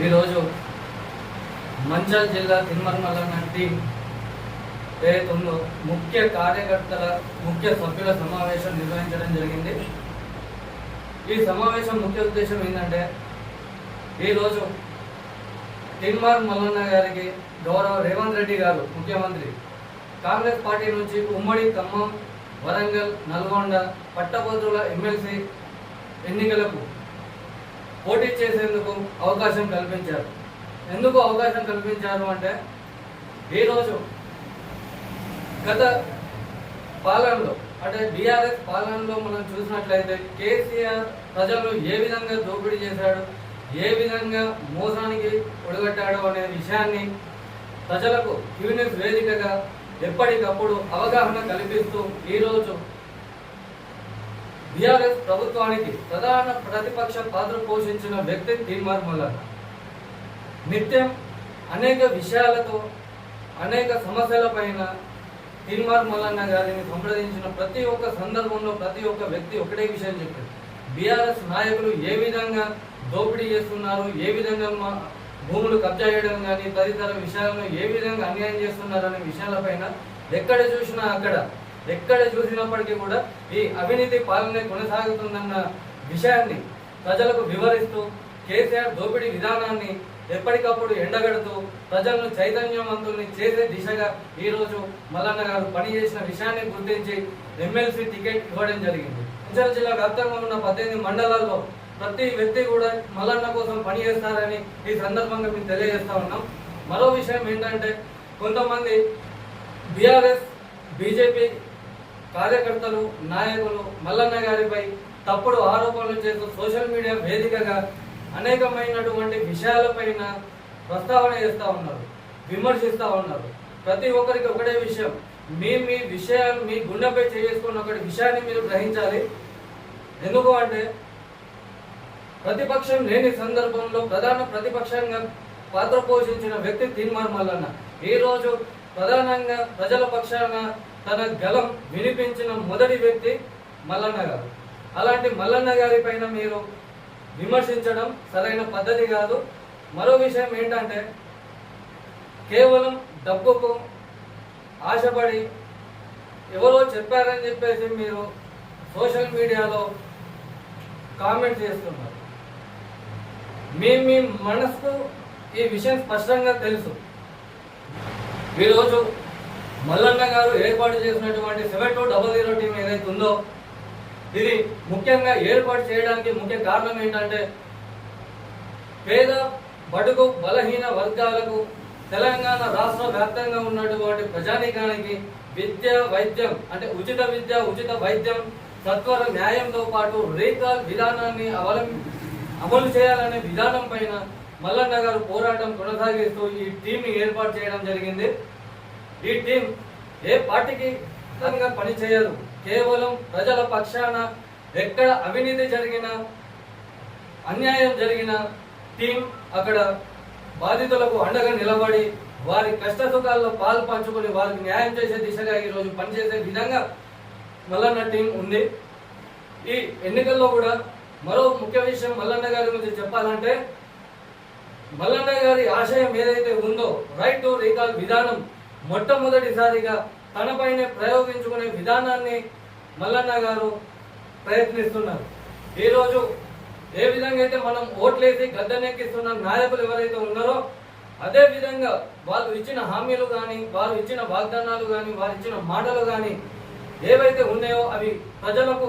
ఈరోజు మంచల్ జిల్లా తిరుమల టీం పేరుతో ముఖ్య కార్యకర్తల ముఖ్య సభ్యుల సమావేశం నిర్వహించడం జరిగింది. ఈ సమావేశం ముఖ్య ఉద్దేశం ఏంటంటే ఈరోజు తిన్మార్ మల్లన్న గారికి గౌరవ రేవంత్ రెడ్డి గారు ముఖ్యమంత్రి కాంగ్రెస్ పార్టీ నుంచి ఉమ్మడి ఖమ్మం వరంగల్ నల్గొండ పట్టభద్రుల ఎమ్మెల్సీ ఎన్నికలకు పోటీ చేసేందుకు అవకాశం కల్పించారు. ఎందుకు అవకాశం కల్పించారు అంటే ఈరోజు గత పాలనలో అంటే బీఆర్ఎస్ పాలనలో మనం చూసినట్లయితే కేసీఆర్ ప్రజలను ఏ విధంగా దోపిడీ చేశాడు ఏ విధంగా మోసానికి ఒడగట్టాడు అనే విషయాన్ని ప్రజలకు యూనిస్ వేదికగా ఎప్పటికప్పుడు అవగాహన కల్పిస్తూ ఈరోజు బీఆర్ఎస్ ప్రభుత్వానికి ప్రధాన ప్రతిపక్ష పాత్ర పోషించిన వ్యక్తి తీర్మార్ మల్లన్న. నిత్యం అనేక విషయాలతో అనేక సమస్యలపైన తీర్మార్ మల్లన్న గారిని సంప్రదించిన ప్రతి ఒక్క సందర్భంలో ప్రతి ఒక్క వ్యక్తి ఒకటే విషయం చెప్పారు బీఆర్ఎస్ నాయకులు ఏ విధంగా దోపిడీ చేస్తున్నారు ఏ విధంగా మా భూములు కబ్జా చేయడం కానీ తదితర విషయాలను ఏ విధంగా అన్యాయం చేస్తున్నారు అనే విషయాలపైన ఎక్కడ చూసినా అక్కడ ఎక్కడ చూసినప్పటికీ కూడా ఈ అవినీతి పాలన కొనసాగుతుందన్న విషయాన్ని ప్రజలకు వివరిస్తూ కేసీఆర్ దోపిడీ విధానాన్ని ఎప్పటికప్పుడు ఎండగడుతూ ప్రజలను చైతన్యవంతుల్ని చేసే దిశగా ఈరోజు మల్లన్న గారు పనిచేసిన విషయాన్ని గుర్తించి ఎమ్మెల్సీ టికెట్ ఇవ్వడం జరిగింది. మంచిర్యాల జిల్లా వ్యాప్తంగా ఉన్న పద్దెనిమిది మండలాల్లో ప్రతి వ్యక్తి కూడా మల్లన్న కోసం పనిచేస్తారని ఈ సందర్భంగా మేము తెలియజేస్తా ఉన్నాం. మరో విషయం ఏంటంటే కొంతమంది బీఆర్ఎస్ బీజేపీ కార్యకర్తలు నాయకులు మల్లన్న గారిపై తప్పుడు ఆరోపణలు చేస్తూ సోషల్ మీడియా వేదికగా అనేకమైనటువంటి విషయాలపైన ప్రస్తావన చేస్తూ ఉన్నారు విమర్శిస్తూ ఉన్నారు. ప్రతి ఒక్కరికి ఒకటే విషయం మీ మీ విషయాలు మీ గుండెపై చేసుకున్న ఒకటి విషయాన్ని మీరు గ్రహించాలి. ఎందుకు అంటే ప్రతిపక్షం లేని సందర్భంలో ప్రధాన ప్రతిపక్షంగా పాత్ర పోషించిన వ్యక్తి తీన్మార్ మల్లన్న. ఈ రోజు ప్రధానంగా ప్రజల పక్షాన తన గలం వినిపించిన మొదటి వ్యక్తి మల్లన్న గారు. అలాంటి మల్లన్న గారి పైన మీరు విమర్శించడం సరైన పద్ధతి కాదు. మరో విషయం ఏంటంటే కేవలం డబ్బుకు ఆశపడి ఎవరో చెప్పారని చెప్పేసి మీరు సోషల్ మీడియాలో కామెంట్ చేస్తున్నారు. మీ మీ మనసుకు ఈ విషయం స్పష్టంగా తెలుసు. ఈరోజు మల్లన్న గారు ఏర్పాటు చేసినటువంటి seven two double zero team ఏదైతే ఉందో ఇది ముఖ్యంగా ఏర్పాటు చేయడానికి ముఖ్య కారణం ఏంటంటే పేద బడుగు బలహీన వర్గాలకు తెలంగాణ రాష్ట్ర వ్యాప్తంగా ఉన్నటువంటి ప్రజానీకానికి విద్య వైద్యం అంటే ఉచిత విద్య ఉచిత వైద్యం సత్వర న్యాయంతో పాటు రీకాల్ విధానాన్ని అవలం అమలు చేయాలనే విధానం పైన మల్లన్న గారు పోరాటం కొనసాగిస్తూ ఈ టీంని ఏర్పాటు చేయడం జరిగింది. ఈ టీం ఏ పార్టీకి విధంగా పనిచేయదు కేవలం ప్రజల పక్షాన ఎక్కడ అవినీతి జరిగినా అన్యాయం జరిగిన టీం అక్కడ బాధితులకు అండగా నిలబడి వారి కష్టసుఖాల్లో పాలు పంచుకొని వారికి న్యాయం చేసే దిశగా ఈరోజు పనిచేసే విధంగా మల్లన్న టీం ఉంది. ఈ ఎన్నికల్లో కూడా మరో ముఖ్య విషయం మల్లన్న గారి గురించి చెప్పాలంటే మల్లన్న గారి ఆశయం ఏదైతే ఉందో రైట్ టు రీకాల్ విధానం మొట్టమొదటిసారిగా తనపైనే ప్రయోగించుకునే విధానాన్ని మల్లన్న గారు ప్రయత్నిస్తున్నారు. ఈరోజు ఏ విధంగా అయితే మనం ఓట్లేసి గద్దెనెక్కిస్తున్న నాయకులు ఎవరైతే ఉన్నారో అదే విధంగా వాళ్ళు ఇచ్చిన హామీలు కానీ వారు ఇచ్చిన వాగ్దానాలు కానీ వారు ఇచ్చిన మాటలు కానీ ఏవైతే ఉన్నాయో అవి ప్రజలకు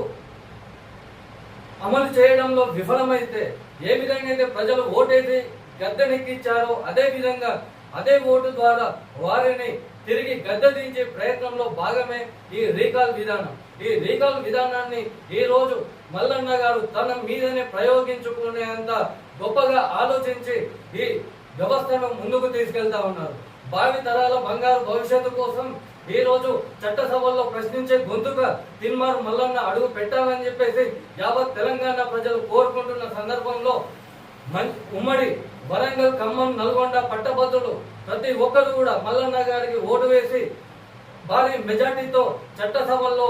అమలు చేయడంలో విఫలమైతే ఏ విధంగా అయితే ప్రజలు ఓటేసి గద్దెనెక్కించారో అదే విధంగా అదే ఓటు ద్వారా వారిని తిరిగి గద్దె దించే ప్రయత్నంలో భాగమే ఈ రీకాల్ విధానం. ఈ రీకాల్ విధానాన్ని ఈ రోజు మల్లన్న గారు తన మీదనే ప్రయోగించుకునేంత గొప్పగా ఆలోచించి ఈ వ్యవస్థను ముందుకు తీసుకెళ్తా ఉన్నారు. భావి తరాల బంగారు భవిష్యత్తు కోసం ఈ రోజు చట్టసభల్లో ప్రశ్నించే గొంతుగా తిన్మార్ మల్లన్న అడుగు పెట్టాలని చెప్పేసి యావత్ తెలంగాణ ప్రజలు కోరుకుంటున్న సందర్భంలో ఉమ్మడి వరంగల్ ఖమ్మం నల్గొండ పట్టభద్రులు ప్రతి ఒక్కరు కూడా మల్లన్న గారికి ఓటు వేసి భారీ మెజార్టీతో చట్టసభల్లో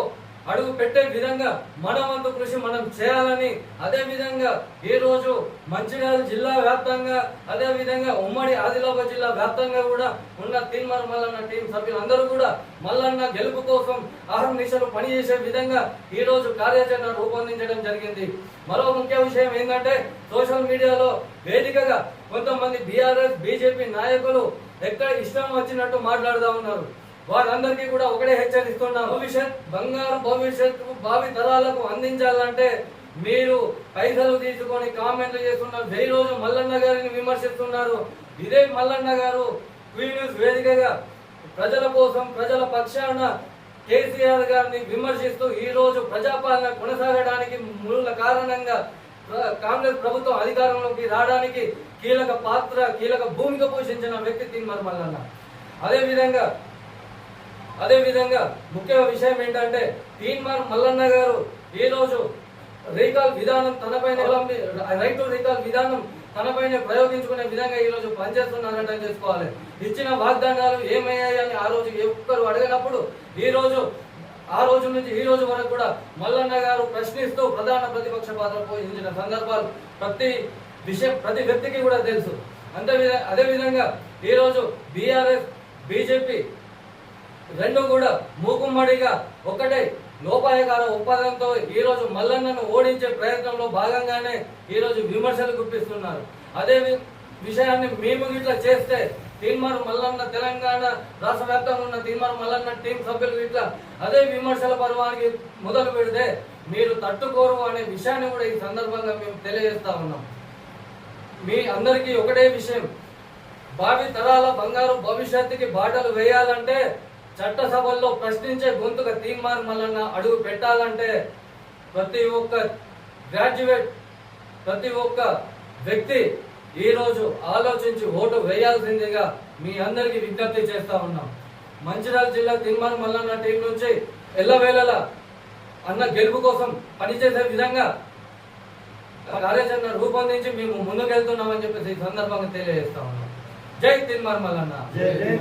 అడుగు పెట్టే విధంగా మన వంతు కృషి మనం చేయాలని అదే విధంగా ఈ రోజు మంచిర్యాల జిల్లా వ్యాప్తంగా అదే విధంగా ఉమ్మడి ఆదిలాబాద్ జిల్లా వ్యాప్తంగా కూడా ఉన్న తీన్మార్ మల్లన్న టీం సభ్యులందరూ కూడా మల్లన్న గెలుపు కోసం అహర్నిశలు పనిచేసే విధంగా ఈ రోజు కార్యాచరణ రూపొందించడం జరిగింది. మరో ముఖ్య విషయం ఏంటంటే సోషల్ మీడియాలో వేదికగా కొంతమంది బీఆర్ఎస్ బీజేపీ నాయకులు ఎక్కడ ఇష్టం వచ్చినట్టు మాట్లాడుతూ ఉన్నారు. వారందరికీ కూడా ఒకటే హెచ్చరిస్తున్నాం భవిష్యత్ బంగారు భవిష్యత్తు భావి తరాలకు అందించాలంటే మీరు పైసలు తీసుకొని కామెంట్లు చేస్తున్నారు. జై రోజు మల్లన్న గారిని విమర్శిస్తున్నారు. ఇదే మల్లన్న గారు క్వీన్ న్యూస్ వేదికగా ప్రజల కోసం ప్రజల పక్షాన కేసీఆర్ గారిని విమర్శిస్తూ ఈ రోజు ప్రజాపాలన కొనసాగడానికి మూల కారణంగా కాంగ్రెస్ ప్రభుత్వం అధికారంలోకి రావడానికి కీలక పాత్ర కీలక భూమిక పోషించిన వ్యక్తి తిన్మర్ మల్లన్న. అదే అదేవిధంగా ముఖ్య విషయం ఏంటంటే తీన్మార్ మల్లన్న గారు ఈ రోజు రీకాల్ విధానం తనపైన అవలంబి- రైట్ టు రీకాల్ విధానం తనపైన ప్రయోగించుకునే విధంగా ఈ రోజు పనిచేస్తున్నారని తెలుసుకోవాలి. ఇచ్చిన వాగ్దానాలు ఏమయ్యాయని ఆ రోజు ఏ ఒక్కరు అడిగినప్పుడు ఈ రోజు ఆ రోజు నుంచి ఈ రోజు వరకు కూడా మల్లన్న గారు ప్రశ్నిస్తూ ప్రధాన ప్రతిపక్ష పాత్ర పోషించిన సందర్భాలు ప్రతి విషయం ప్రతి వ్యక్తికి కూడా తెలుసు. అంతే విధ అదే విధంగా బీఆర్ఎస్ బీజేపీ రెండు కూడా మూకుమ్మడిగా ఒకటే లోపాయకార ఒప్పందంతో ఈరోజు మల్లన్నను ఓడించే ప్రయత్నంలో భాగంగానే ఈరోజు విమర్శలు గుప్పిస్తున్నారు. అదే విషయాన్ని మేము ఇట్లా చేస్తే తీన్మార్ మల్లన్న తెలంగాణ రాష్ట్ర వ్యాప్తంగా ఉన్న తీన్మార్ మల్లన్న టీం సభ్యులు ఇట్లా అదే విమర్శల పర్వానికి మొదలు పెడితే మీరు తట్టుకోరు అనే విషయాన్ని కూడా ఈ సందర్భంగా మేము తెలియజేస్తా ఉన్నాం. మీ అందరికీ ఒకటే విషయం. భావి తరాల బంగారు భవిష్యత్తుకి బాటలు వేయాలంటే చట్టసభల్లో ప్రశ్నించే గొంతుగా తీర్మార్ మల్లన్న అడుగు పెట్టాలంటే ప్రతి ఒక్క గ్రాడ్యుయేట్ ప్రతి ఒక్క వ్యక్తి ఈ రోజు ఆలోచించి ఓటు వేయాల్సిందిగా మీ అందరికీ విజ్ఞప్తి చేస్తా ఉన్నాం. మంచిర్యాల జిల్లా తిరుమల మల్లన్న టీం నుంచి ఎల్లవేళలా అన్న గెలుపు కోసం పనిచేసే విధంగా కార్యాచరణ రూపొందించి మేము ముందుకెళ్తున్నామని చెప్పేసి ఈ సందర్భంగా తెలియజేస్తా ఉన్నాం. జై తిన్మార్ మల్లన్న. జై జై